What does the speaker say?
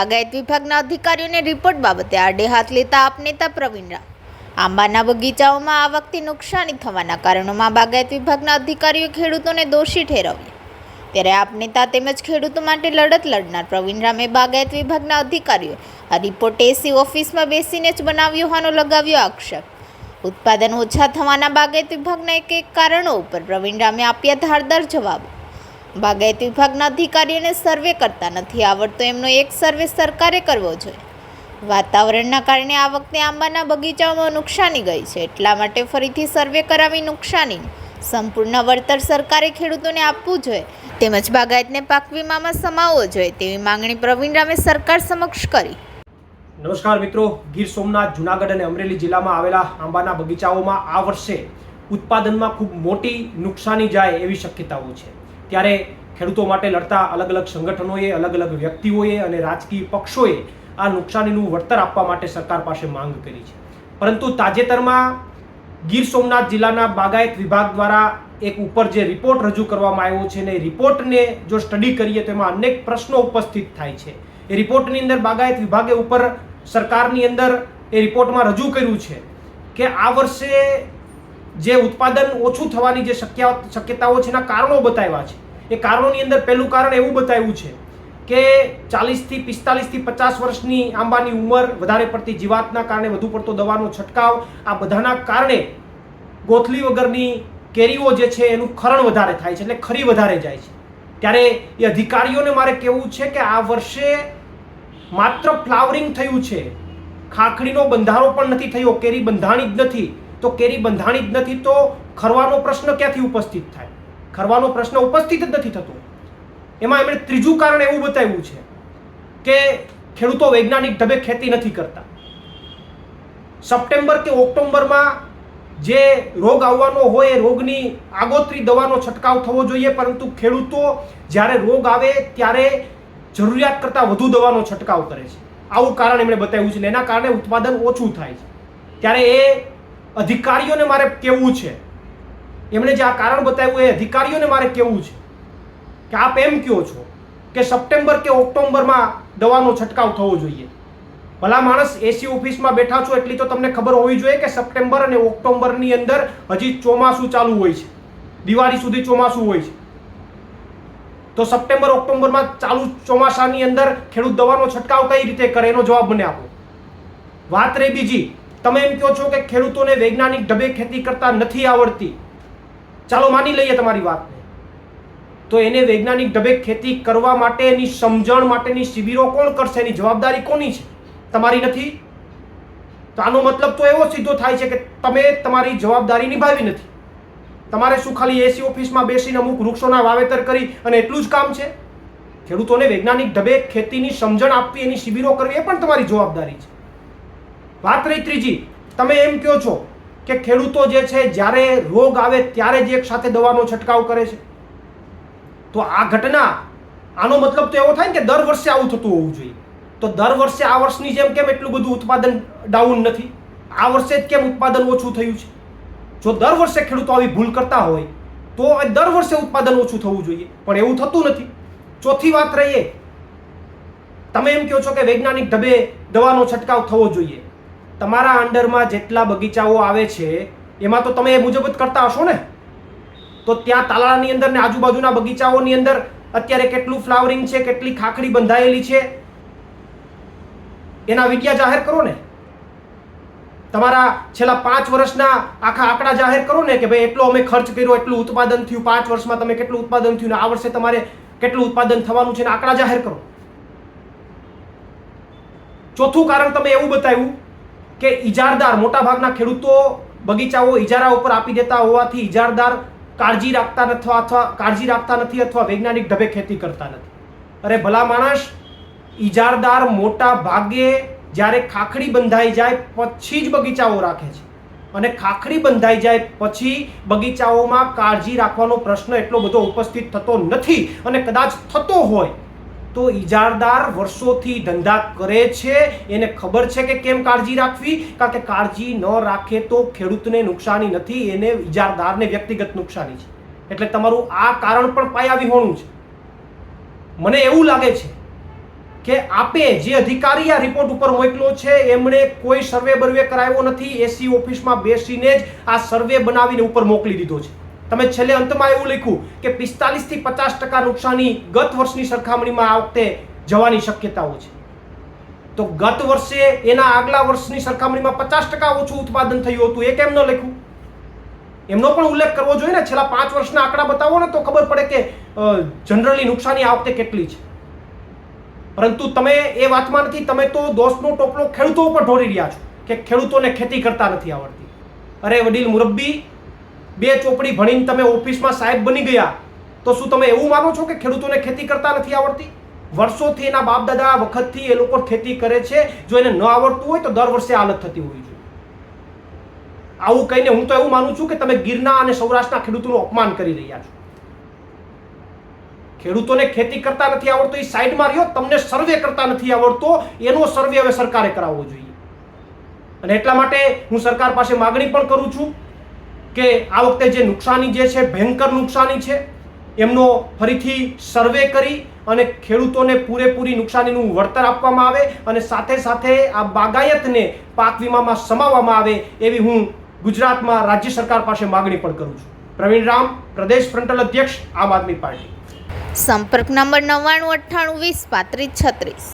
બાગાયત વિભાગના અધિકારીઓને રિપોર્ટ બાબતે આડે હાથ લેતા આપ નેતા પ્રવીણ રામ આંબાના બગીચાઓમાં આ વખતે નુકસાની થવાના કારણોમાં બાગાયત વિભાગના અધિકારીઓએ ખેડૂતોને દોષી ઠેરવ્યા. ત્યારે આપ નેતા તેમજ ખેડૂતો માટે લડત લડનાર પ્રવીણ રામે બાગાયત વિભાગના અધિકારીઓ આ રિપોર્ટ એસી ઓફિસમાં બેસીને જ બનાવ્યો હોવાનો લગાવ્યો આક્ષેપ. ઉત્પાદન ઓછા થવાના બાગાયત વિભાગના એક એક કારણો ઉપર પ્રવીણ રામે આપ્યા ધારદાર જવાબો. બાગાયત વિભાગના અધિકારીઓને સર્વે કરતા નથી આવડતો. એમનો એક સર્વે સરકારે કરવો જોઈએ. વાતાવરણના કારણે આ વખતે આંબાના બગીચાઓમાં નુકસાની ગઈ છે. એટલા માટે ફરીથી સર્વે કરાવી નુકસાની. સંપૂર્ણ વળતર સરકારે ખેડૂતોને આપવું જોઈએ. તેમજ બાગાયતને પાક વીમામાં સમાવવો જોઈએ તેવી માંગણી પ્રવીણ રામે સરકાર સમક્ષ કરી. નમસ્કાર મિત્રો. ગીર સોમનાથ, જુનાગઢ અને અમરેલી જિલ્લામાં આવેલા આંબાના બગીચાઓમાં આ વર્ષે ઉત્પાદનમાં ખૂબ મોટી નુકસાની જાય એવી શક્યતાઓ છે. ત્યારે ખેડૂતો માટે લડતા અલગ અલગ સંગઠનોએ, અલગ અલગ વ્યક્તિઓએ અને રાજકીય પક્ષોએ આ નુકસાનીનું વળતર આપવા માટે સરકાર પાસે માંગ કરી છે. પરંતુ તાજેતરમાં ગીર સોમનાથ જિલ્લાના બાગાયત વિભાગ દ્વારા એક ઉપર જે રિપોર્ટ રજૂ કરવામાં આવ્યો છે ને રિપોર્ટને જો સ્ટડી કરીએ તો એમાં અનેક પ્રશ્નો ઉપસ્થિત થાય છે. એ રિપોર્ટની અંદર બાગાયત વિભાગે ઉપર સરકારની અંદર એ રિપોર્ટમાં રજૂ કર્યું છે કે આ વર્ષે જે ઉત્પાદન ઓછું થવાની જે શક્ય, શક્યતાઓ છે એના કારણો બતાવ્યા છે. એ કારણોની અંદર પહેલું કારણ એવું બતાવ્યું છે કે ચાલીસથી પિસ્તાલીસથી પચાસ વર્ષની આંબાની ઉંમર વધારે પડતી જીવાતના કારણે વધુ પડતો દવાનો છંટકાવ, આ બધાના કારણે ગોથલી વગરની કેરીઓ જે છે એનું ખરણ વધારે થાય છે, એટલે ખરી વધારે જાય છે. ત્યારે એ અધિકારીઓને મારે કહેવું છે કે આ વર્ષે માત્ર ફ્લાવરિંગ થયું છે. ખાખડીનો બંધારો પણ નથી થયો, કેરી બંધાણી જ નથી. તો કેરી બંધાણી જ નથી તો ખરવાનો પ્રશ્ન ક્યાંથી ઉપસ્થિત થાય? ખરવાનો પ્રશ્ન ઉપસ્થિત જ નથી થતો. એમાં એમણે ત્રીજું કારણ એવું બતાવ્યું છે કે ખેડૂતો વૈજ્ઞાનિક ઢબે ખેતી નથી કરતા. સપ્ટેમ્બર કે ઓક્ટોબરમાં જે રોગ આવવાનો હોય એ રોગની આગોતરી દવાનો છંટકાવ થવો જોઈએ, પરંતુ ખેડૂતો જ્યારે રોગ આવે ત્યારે જરૂરિયાત કરતાં વધુ દવાનો છંટકાવ કરે છે. આવું કારણ એમણે બતાવ્યું છે એના કારણે ઉત્પાદન ઓછું થાય છે. ત્યારે એ અધિકારીઓને મારે કહેવું છે એમણે જે આ કારણ બતાવ્યું એ અધિકારીઓને મારે કહેવું છે કે આપ એમ કહો છો કે સપ્ટેમ્બર કે ઓક્ટોબરમાં દવાનો છંટકાવ થવો જોઈએ. ભલા માણસ એસી ઓફિસમાં બેઠા છો એટલી તો તમને ખબર હોવી જોઈએ કે સપ્ટેમ્બર અને ઓક્ટોબરની અંદર હજી ચોમાસું ચાલુ હોય છે. દિવાળી સુધી ચોમાસું હોય છે. તો સપ્ટેમ્બર ઓક્ટોબરમાં ચાલુ ચોમાસાની અંદર ખેડૂત દવાનો છંટકાવ કઈ રીતે કરે એનો જવાબ મને આપો. વાત રહી બીજી. તમે એમ કહો છો કે ખેડૂતોને વૈજ્ઞાનિક ઢબે ખેતી કરતા નથી આવડતી. ચાલો માની લઈએ તમારી વાતને. તો એને વૈજ્ઞાનિક ઢબે ખેતી કરવા માટે એની સમજણ માટેની શિબિરો કોણ કરશે? એની જવાબદારી કોની છે? તમારી નથી? તો આનો મતલબ તો એવો સીધો થાય છે કે તમે તમારી જવાબદારી નિભાવી નથી. તમારે શું ખાલી એસી ઓફિસમાં બેસીને અમુક વૃક્ષોના વાવેતર કરી અને એટલું જ કામ છે? ખેડૂતોને વૈજ્ઞાનિક ઢબે ખેતીની સમજણ આપવી, એની શિબિરો કરવી, એ પણ તમારી જવાબદારી છે. વાત રહી ત્રીજી. તમે એમ કહો છો કે ખેડૂતો જે છે, જ્યારે રોગ આવે ત્યારે જ એક સાથે દવાનો છંટકાવ કરે છે. તો આ ઘટના, આનો મતલબ તો એવો થાય ને કે દર વર્ષે આવું થતું હોવું જોઈએ. તો દર વર્ષે આ વર્ષની જેમ કેમ એટલું બધું ઉત્પાદન ડાઉન નથી? આ વર્ષે જ કેમ ઉત્પાદન ઓછું થયું છે? જો દર વર્ષે ખેડૂતો આવી ભૂલ કરતા હોય, તો દર વર્ષે ઉત્પાદન ઓછું થવું જોઈએ. પણ એવું થતું નથી. ચોથી વાત રહીએ. તમે એમ કહો છો કે વૈજ્ઞાનિક ઢબે દવાનો છંટકાવ થવો જોઈએ. તમારા અંડરમાં જેટલા બગીચાઓ આવે છે, એમાં તો તમે એ મુજબ જ કરતા હશો ને? તો ત્યાં તાલાળાની અંદર ને આજુબાજુના બગીચાઓની અંદર અત્યારે કેટલું ફ્લાવરિંગ છે, કેટલી ખાખડી બંધાયેલી છે? એના વિડિયા જાહેર કરો ને. તમારા છેલ્લા પાંચ વર્ષના આખા આંકડા જાહેર કરો ને કે ભાઈ એટલો અમે ખર્ચ કર્યો, એટલું ઉત્પાદન થયું, પાંચ વર્ષમાં તમે કેટલું ઉત્પાદન થયું ને આ વર્ષે તમારે કેટલું ઉત્પાદન થવાનું છે ને આંકડા જાહેર કરો. ચોથું કારણ તમે એવું બતાવ્યું કે ઇજારદાર મોટાભાગના ખેડૂતો બગીચાઓ ઇજારા ઉપર આપી દેતા હોવાથી ઇજારદાર કાળજી રાખતા નથી અથવા કાળજી રાખતા નથી અથવા વૈજ્ઞાનિક ઢબે ખેતી કરતા નથી. અરે ભલા માણસ ઇજારદાર મોટા ભાગે જ્યારે ખાખડી બંધાઈ જાય પછી જ બગીચાઓ રાખે છે. અને ખાખડી બંધાઈ જાય પછી બગીચાઓમાં કાળજી રાખવાનો પ્રશ્ન એટલો બધો ઉપસ્થિત થતો નથી અને કદાચ થતો હોય તો ઇજારદાર વર્ષોથી ધંધા કરે છે. એને ખબર છે કે કેમ કાળજી રાખવી? કારણ કે કાળજી ન રાખે તો ખેડૂતને નુકસાની નથી, એને ઇજારદારને વ્યક્તિગત નુકસાની છે. એટલે તમારું આ કારણ પણ પાયા વિહોણું છે. મને એવું લાગે છે કે આપે જે અધિકારી આ રિપોર્ટ ઉપર મોકલ્યો છે, એમણે કોઈ સર્વે બર્વે કરાવ્યો નથી. એસી ઓફિસમાં બેસીને જ આ સર્વે બનાવીને ઉપર મોકલી દીધો છે. તમે છેલ્લે અંતમાં એવું લખ્યું કે પિસ્તાલીસથી પચાસ ટકા નુકસાની ગત વર્ષની સરખામણીમાં આ વખતે જવાની શક્યતાઓ છે. તો ગત વર્ષે એના આગલા વર્ષની સરખામણીમાં પચાસ ટકા ઓછું ઉત્પાદન થયું હતું, એ કેમ ન લખ્યું? એમનો પણ ઉલ્લેખ કરવો જોઈએ ને, છેલ્લા પાંચ વર્ષના આંકડા બતાવો ને તો ખબર પડે કે જનરલી નુકસાની આ વખતે કેટલી છે. પરંતુ તમે એ વાતમાં નથી, તમે તો દોષનો ટોપલો ખેડૂતો ઉપર ઢોળી રહ્યા છો કે ખેડૂતોને ખેતી કરતા નથી આવડતી. અરે વડીલ મુરબ્બી બે ચોપડી ભણીને તમે ઓફિસમાં સાહેબ બની ગયા, તો શું તમે એવું માનો છો કે ખેડૂતોને ખેતી કરતા નથી આવડતી? વર્ષોથી એના બાપ દાદા વખતથી એ લોકો ખેતી કરે છે, જો એને ન આવડતું હોય તો દર વર્ષે હાલત થતી હોવી જોઈએ આવું કહીને હું તો એવું માનું છું કે તમે ગીરના અને સૌરાષ્ટ્રના ખેડૂતોનું અપમાન કરી રહ્યા છો. ખેડૂતોને ખેતી કરતા નથી આવડતો, એ સાઈડમાં રહ્યો, તમને સર્વે કરતા નથી આવડતો, એનો સર્વે હવે સરકારે કરાવવો જોઈએ. અને એટલા માટે હું સરકાર પાસે માગણી પણ કરું છું કે આ વખતે જે નુકસાની જે છે, ભયંકર નુકસાની છે, એમનો ફરીથી સર્વે કરી અને ખેડૂતોને પૂરેપૂરી નુકસાનીનું વળતર આપવામાં આવે અને સાથે સાથે આ બાગાયતને પાક વીમામાં સમાવવામાં આવે એવી હું ગુજરાતમાં રાજ્ય સરકાર પાસે માગણી પણ કરું છું. પ્રવીણ રામ, પ્રદેશ ફ્રન્ટલ અધ્યક્ષ, આમ આદમી પાર્ટી. સંપર્ક નંબર નવ્વાણું અઠ્ઠાણું વીસ પાંત્રીસ છત્રીસ.